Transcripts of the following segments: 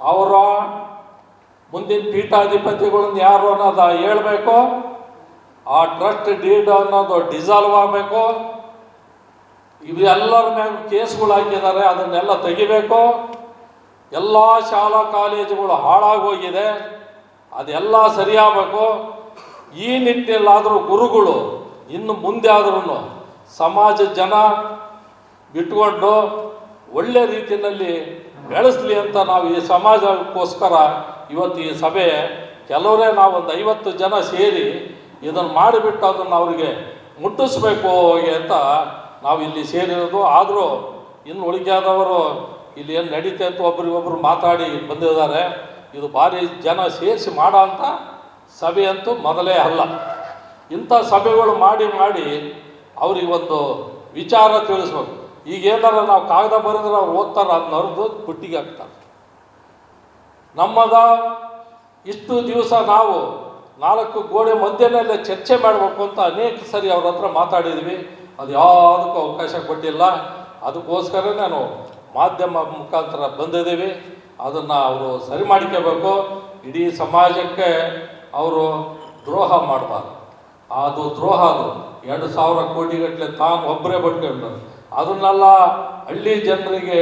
ಅವರ ಮುಂದಿನ ಪೀಠಾಧಿಪತಿಗಳನ್ನ ಯಾರು ಅನ್ನೋದು ಹೇಳಬೇಕು? ಆ ಟ್ರಸ್ಟ್ ಡೀಡ್ ಅನ್ನೋದು ಡಿಸಾಲ್ವ್ ಆಗಬೇಕು. ಇವೆಲ್ಲರ ಮೇಲೆ ಕೇಸ್ಗಳು ಹಾಕಿದ್ದಾರೆ, ಅದನ್ನೆಲ್ಲ ತೆಗಿಬೇಕು. ಎಲ್ಲ ಶಾಲಾ ಕಾಲೇಜುಗಳು ಹಾಳಾಗಿ ಹೋಗಿದೆ, ಅದೆಲ್ಲ ಸರಿಯಾಗಬೇಕು. ಈ ನಿಟ್ಟಿನಲ್ಲಾದರೂ ಗುರುಗಳು, ಇನ್ನು ಮುಂದೆ ಆದ್ರೂ ಸಮಾಜ ಜನ ಬಿಟ್ಕೊಂಡು ಒಳ್ಳೆ ರೀತಿಯಲ್ಲಿ ಬೆಳೆಸಲಿ ಅಂತ ನಾವು ಈ ಸಮಾಜಕ್ಕೋಸ್ಕರ ಇವತ್ತು ಈ ಸಭೆ, ಕೆಲವರೇ ನಾವು ಒಂದು ಐವತ್ತು ಜನ ಸೇರಿ ಇದನ್ನು ಮಾಡಿಬಿಟ್ಟು ಅದನ್ನು ಅವರಿಗೆ ಮುಟ್ಟಿಸ್ಬೇಕು ಅಂತ ನಾವು ಇಲ್ಲಿ ಸೇರಿರೋದು. ಆದರೂ ಇನ್ನು ಉಳಿಕೆಯಾದವರು ಇಲ್ಲಿ ಏನು ನಡೀತೆ ಅಂತ ಒಬ್ರಿಗೊಬ್ರು ಮಾತಾಡಿ ಬಂದಿದ್ದಾರೆ. ಇದು ಭಾರಿ ಜನ ಸೇರಿಸಿ ಮಾಡೋ ಅಂಥ ಸಭೆ ಅಂತೂ ಮೊದಲೇ ಅಲ್ಲ. ಇಂಥ ಸಭೆಗಳು ಮಾಡಿ ಮಾಡಿ ಅವ್ರಿಗೆ ಒಂದು ವಿಚಾರ ತಿಳಿಸ್ಬೇಕು. ಈಗ ಏನಾರ ನಾವು ಕಾಗದ ಬರೆದ್ರೆ ಅವ್ರು ಓದ್ತಾರೆ ಅದನ್ನ ಅರ್ದು ಬುಟ್ಟಿಗೆ ಹಾಕ್ತಾರೆ. ನಮ್ಮದ ಇಷ್ಟು ದಿವಸ ನಾವು ನಾಲ್ಕು ಗೋಡೆ ಮಧ್ಯೆನಲ್ಲೇ ಚರ್ಚೆ ಮಾಡಬೇಕು ಅಂತ ಅನೇಕ ಸರಿ ಅವ್ರ ಹತ್ರ ಮಾತಾಡಿದ್ವಿ. ಅದು ಯಾವುದಕ್ಕೂ ಅವಕಾಶ ಕೊಟ್ಟಿಲ್ಲ. ಅದಕ್ಕೋಸ್ಕರ ನಾನು ಮಾಧ್ಯಮ ಮುಖಾಂತರ ಬಂದಿದ್ದೀವಿ. ಅದನ್ನು ಅವರು ಸರಿ ಮಾಡ್ಕೋಬೇಕು ಇಡೀ ಸಮಾಜಕ್ಕೆ ಅವರು ದ್ರೋಹ ಮಾಡಬಾರ್ದು. ಅದು ದ್ರೋಹ ಅದು. ಎರಡು ಸಾವಿರ ಕೋಟಿಗಟ್ಟಲೆ ತಾನು ಒಬ್ಬರೇ ಬಟ್ಕೊಂಡು ಅದನ್ನೆಲ್ಲ ಹಳ್ಳಿ ಜನರಿಗೆ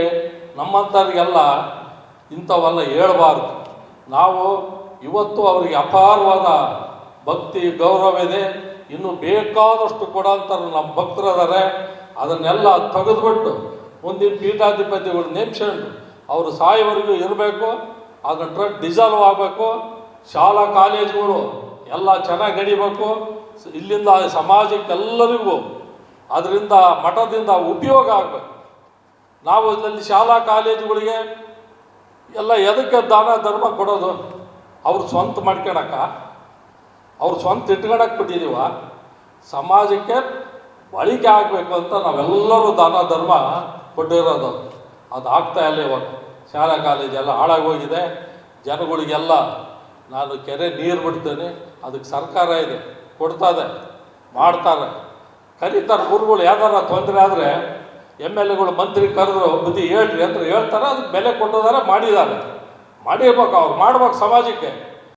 ನಮ್ಮಂಥವ್ರಿಗೆಲ್ಲ ಇಂಥವೆಲ್ಲ ಹೇಳಬಾರ್ದು. ನಾವು ಇವತ್ತು ಅವರಿಗೆ ಅಪಾರವಾದ ಭಕ್ತಿ, ಗೌರವ ಇದೆ. ಇನ್ನು ಬೇಕಾದಷ್ಟು ಕೊಡೋಂಥವ್ರು ನಮ್ಮ ಭಕ್ತರದಾರೆ ಅದನ್ನೆಲ್ಲ ತೆಗೆದುಬಿಟ್ಟು ಮುಂದಿನ ಪೀಠಾಧಿಪತಿಗಳು ನೇಮಿಸ್ಕೊಂಡು ಅವರು ಸಾಯೋವರೆಗೂ ಇರಬೇಕು. ಅದನ್ನು ಟ್ರಕ್ ಡಿಸಾಲ್ವ್ ಆಗಬೇಕು. ಶಾಲಾ, ಕಾಲೇಜುಗಳು ಎಲ್ಲ ಚೆನ್ನಾಗಿ ನಡಿಬೇಕು. ಇಲ್ಲಿಂದ ಸಮಾಜಕ್ಕೆಲ್ಲರಿಗೂ ಅದರಿಂದ ಮಠದಿಂದ ಉಪಯೋಗ ಆಗಬೇಕು. ನಾವು ಇಲ್ಲಿ ಶಾಲಾ ಕಾಲೇಜುಗಳಿಗೆ ಎಲ್ಲ ಎದಕ್ಕೆ ದಾನ ಧರ್ಮ ಕೊಡೋದು? ಅವ್ರು ಸ್ವಂತ ಮಾಡ್ಕೊಳಕ ಅವ್ರು ಸ್ವಂತ ಇಟ್ಕೊಳಕ್ಕೆ ಬಿಟ್ಟಿದೀವ. ಸಮಾಜಕ್ಕೆ ಬಳಕೆ ಆಗಬೇಕು ಅಂತ ನಾವೆಲ್ಲರೂ ದಾನ ಧರ್ಮ ಕೊಟ್ಟಿರೋದು. ಅದು ಆಗ್ತಾ ಇಲ್ಲ ಇವಾಗ. ಶಾಲಾ ಕಾಲೇಜೆಲ್ಲ ಹಾಳಾಗೋಗಿದೆ. ಜನಗಳಿಗೆಲ್ಲ ನಾನು ಕೆರೆ ನೀರು ಬಿಡ್ತೇನೆ. ಅದಕ್ಕೆ ಸರ್ಕಾರ ಇದೆ. ಕೊಡ್ತದೆ ಮಾಡ್ತಾರೆ. ಕರೀತಾರೆ ಗುರುಗಳು ಯಾವ್ದಾರ ತೊಂದರೆ ಆದರೆ ಎಂ ಎಲ್ ಎಗಳು ಮಂತ್ರಿ ಕರೆದ್ರು ಬುದ್ಧಿ ಹೇಳ್ರಿ ಅಂತ ಹೇಳ್ತಾರೆ, ಅದಕ್ಕೆ ಬೆಲೆ ಕೊಟ್ಟಿದ್ದಾರೆ ಮಾಡಿದ್ದಾರೆ. ಮಾಡಿರ್ಬೇಕು, ಅವ್ರು ಮಾಡ್ಬೇಕು ಸಮಾಜಕ್ಕೆ.